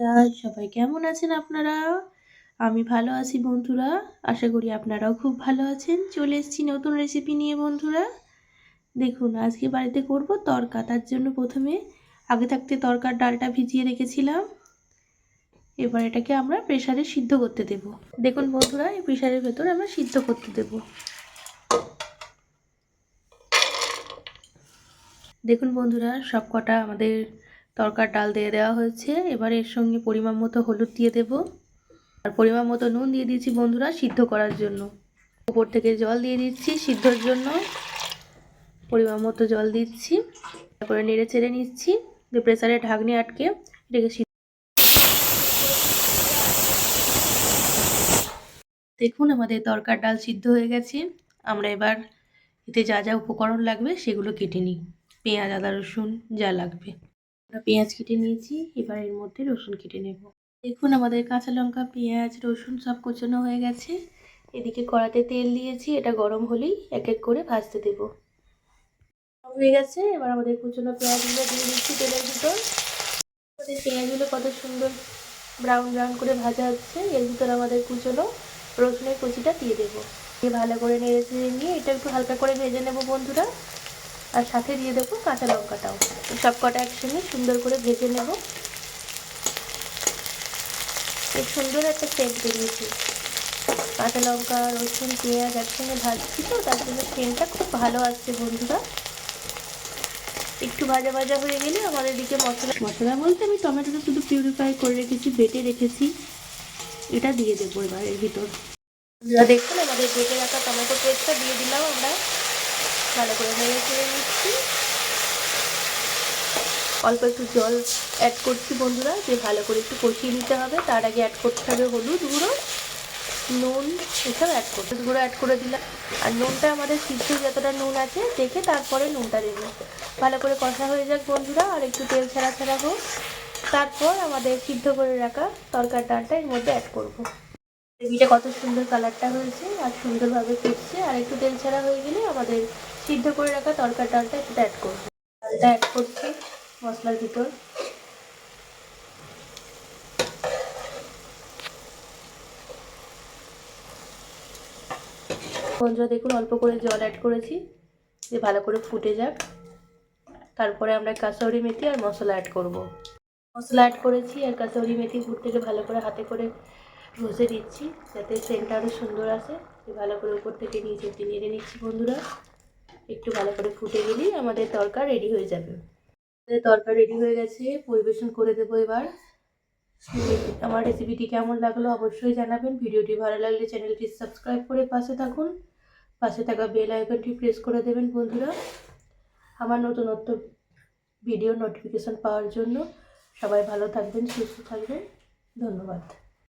High, সবাই কেমন আছেন আপনারা? আমি ভালো আছি বন্ধুরা। আশা করি আপনারাও খুব ভালো আছেন। চলে এসেছি নতুন রেসিপি নিয়ে বন্ধুরা। দেখুন আজকে বাড়িতে করব তরকা। তার জন্য প্রথমে আগে থাকতে তরকার ডালটা ভিজিয়ে রেখেছিলাম। এবার এটাকে আমরা প্রেশারে সিদ্ধ করতে দেব। দেখুন বন্ধুরা এই প্রেশারের ভেতর আমরা সিদ্ধ করতে দেব। দেখুন বন্ধুরা সব কটা আমাদের তরকার ডাল দিয়ে দেওয়া হয়েছে। এবার এর সঙ্গে পরিমাণ মতো হলুদ দিয়ে দেব। আর পরিমাণ মতো নুন দিয়ে দিচ্ছি বন্ধুরা সিদ্ধ করার জন্য। উপর থেকে জল দিয়ে দিচ্ছি সিদ্ধর জন্য। পরিমাণ মতো জল দিচ্ছি। তারপরে নেড়ে চেড়ে নিচ্ছি। দিয়ে প্রেসারে ঢাকনি আটকে, এটাকে সিদ্ধ দেখুন, আমাদের তরকার ডাল সিদ্ধ হয়ে গেছে। আমরা এবার এতে যা যা উপকরণ লাগবে সেগুলো কেটে নিই। পেঁয়াজ, আদা, রসুন যা লাগবে। আমরা পেঁয়াজ কেটে নিয়েছি, এবার এর মধ্যে রসুন কেটে নেব। দেখুন, আমাদের কাঁচা লঙ্কা, পেঁয়াজ, রসুন সব কোচানো হয়ে গেছে। এদিকে কড়াতে তেল দিয়েছি, এটা গরম হলেই এক এক করে ভাজতে দেব। হয়ে গেছে, এবার আমাদের কুচনো পেঁয়াজগুলো দিয়ে দিচ্ছি তেলের ভিতর। আমাদের পেঁয়াজগুলো কত সুন্দর ব্রাউন ব্রাউন করে ভাজা হচ্ছে, এর ভিতর আমাদের কুচনো রসুনের কুচিটা দিয়ে দেবো। ভালো করে নেড়ে চেড়ে নিয়ে এটা একটু হালকা করে ভেজে নেব বন্ধুরা। আর সাথে দিয়ে দেবো কাঁচা লঙ্কাটাও। সব কটা একসঙ্গে সুন্দর করে ভেজে নেব। এই সুন্দর একটা সেন্ট বেরিয়েছে। কাঁচা লঙ্কা রসুন পেঁয়াজ একসঙ্গে ভাজছি তো তার জন্য সেন্টটা খুব ভালো আসছে বন্ধুরা। একটু ভাজা ভাজা হয়ে গেলে আমাদের দিকে মশলা মশলা বলতে আমি টমেটোটা শুধু পিউরিফাই করে রেখেছি বেটে রেখেছি। এটা দিয়ে দেবো এবার এর ভিতর। দেখুন আমাদের বেটে রাখা টমেটো পেস্টটা দিয়ে দিলাম আমরা। ভালো করে নেড়ে চেড়ে নিচ্ছি। অল্প একটু জল অ্যাড করছি বন্ধুরা, যে ভালো করে একটু কষিয়ে নিতে হবে। তার আগে অ্যাড করতে হবে হলুদ গুঁড়ো, নুন এসব অ্যাড করতে গুঁড়ো অ্যাড করে দিলাম। আর নুনটা আমাদের সিদ্ধ যতটা নুন আছে, দেখে তারপরে নুনটা দেবো ভালো করে কষা হয়ে যাক বন্ধুরা, আর একটু তেল ছাড়া ছাড়া হোক। তারপর আমাদের সিদ্ধ করে রাখা তরকার ডালটা এর মধ্যে অ্যাড করব। গ্রেভিটা কত সুন্দর কালারটা হয়েছে আর সুন্দরভাবে ফুটছে আর একটু তেল ছাড়া হয়ে গেলে আমাদের সিদ্ধ করে রাখা তরকার ডালটা একটু অ্যাড করব। ডালটা অ্যাড করছি মশলার ভিতর। বন্ধুরা, দেখুন, অল্প করে জল অ্যাড করেছি, যে ভালো করে ফুটে যাক। তারপরে আমরা কাসৌরি মেথি আর মশলা অ্যাড করব। মশলা অ্যাড করেছি আর কাসৌরি মেথি ফুটতে ভালো করে হাতে করে ঘষে দিচ্ছি, যাতে সেন্টটা আরও সুন্দর আসে। ভালো করে উপর থেকে নিচে অব্দি নেড়ে নিচ্ছি বন্ধুরা। একটু ভালো করে ফুটে গেলেই আমাদের তরকা রেডি হয়ে যাবে। তরকা রেডি হয়ে গেছে, পরিবেশন করে দেবো এবার। আমার রেসিপিটি কেমন লাগল অবশ্যই জানাবেন। ভিডিওটি ভালো লাগলে চ্যানেলটি সাবস্ক্রাইব করে পাশে থাকুন। পাশে থাকা বেল আইকনটি প্রেস করে দেবেন বন্ধুরা। আমার নতুনত্ব ভিডিও নোটিফিকেশান পাওয়ার জন্য সবাই ভালো থাকবেন, সুস্থ থাকবেন। ধন্যবাদ।